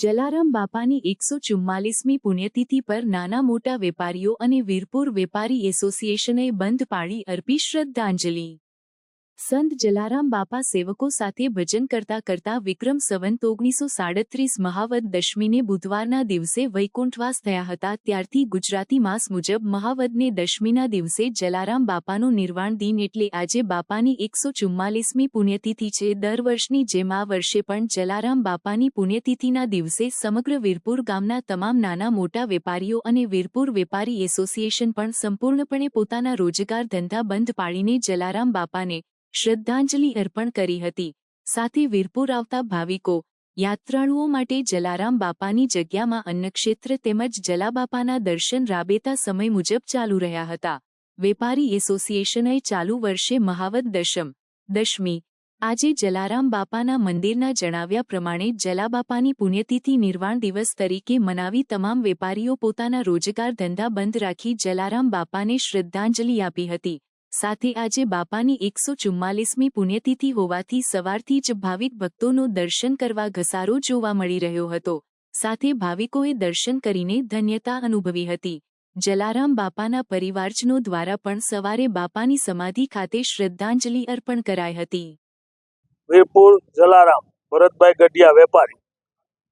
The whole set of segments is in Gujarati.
જલારામ બાપાની એકસો ચુમ્માલીસમી પુણ્યતિથિ પર નાના મોટા વેપારીઓ અને વીરપુર વેપારી એસોસિએશને બંધ પાળી અર્પી શ્રદ્ધાંજલિ. સંત જલારામ બાપા સેવકો સાથે ભજન કરતા કરતા વિક્રમ સંવંત ઓગણીસો સાડત્રીસ મહાવદ દશમીને બુધવારના દિવસે વૈકુંઠવાસ થયા હતા. ત્યારથી ગુજરાતી માસ મુજબ મહાવદને દશમીના દિવસે જલારામ બાપાનું નિર્વાણ દિન એટલે આજે બાપાની એકસો ચુમ્માલીસમી પુણ્યતિથિ છે. દર વર્ષની જેમ આ વર્ષે પણ જલારામ બાપાની પુણ્યતિથિના દિવસે સમગ્ર વીરપુર ગામના તમામ નાના મોટા વેપારીઓ અને વીરપુર વેપારી એસોસિએશન પણ સંપૂર્ણપણે પોતાના રોજગાર ધંધા બંધ પાડીને જલારામ બાપાને શ્રદ્ધાંજલિ અર્પણ કરી હતી. સાથે વીરપુર આવતા ભાવિકો, યાત્રાળુઓ માટે જલારામ બાપાની જગ્યામાં અન્નક્ષેત્ર તેમજ જલાબાપાના દર્શન રાબેતા સમય મુજબ ચાલુ રહ્યા હતા. વેપારી એસોસિએશને ચાલુ વર્ષે મહાવત દશમ, દશમી, આજે જલારામ બાપાના મંદિરના જણાવ્યા પ્રમાણે જલાબાપાની પુણ્યતિથિ નિર્વાણ દિવસ તરીકે મનાવી તમામ વેપારીઓ પોતાના રોજગાર ધંધા બંધ રાખી જલારામ બાપાને શ્રદ્ધાંજલિ આપી હતી. સાથે આજે બાપાની એકસો ચુમ્માલીસમી પુણ્યતિથિ હોવાથી સવારથી જ ભાવિક ભક્તોનો દર્શન કરવા ઘસારો જોવા મળી રહ્યો હતો. સાથે ભાવિકોએ દર્શન કરીને ધન્યતા અનુભવી હતી. જલારામ બાપાના પરિવારજનો દ્વારા પણ સવારે બાપાની સમાધિ ખાતે શ્રદ્ધાંજલિ અર્પણ કરાઈ હતી. વીરપુર જલારામ, ભરતભાઈ ગઢિયા વેપારી.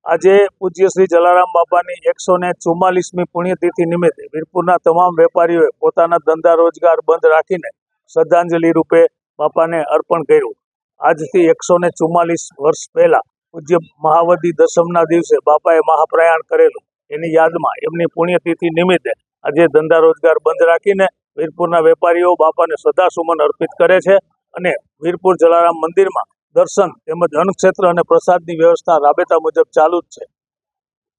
આજે પૂજ્ય શ્રી જલારામ બાપાની એકસો ને ચુમ્માલીસમી પુણ્યતિથિ નિમિત્તે વીરપુરના તમામ વેપારીઓએ પોતાના ધંધા રોજગાર બંધ રાખીને શ્રદ્ધાંજલિ રૂપે બાપાને અર્પણ કર્યું. આજથી એકસો ને ચુમ્માલીસ વર્ષ પહેલા પૂજ્ય મહાવદી દસમના દિવસે બાપાએ મહાપ્રયાણ કરેલું. એની યાદમાં એમની પુણ્યતિથિ નિમિત્તે આજે ધંધા રોજગાર બંધ રાખીને વીરપુરના વેપારીઓ બાપાને સદાસુમન અર્પિત કરે છે અને વીરપુર જલારામ મંદિરમાં દર્શન તેમજ અન્નક્ષેત્ર અને પ્રસાદની વ્યવસ્થા રાબેતા મુજબ ચાલુ જ છે.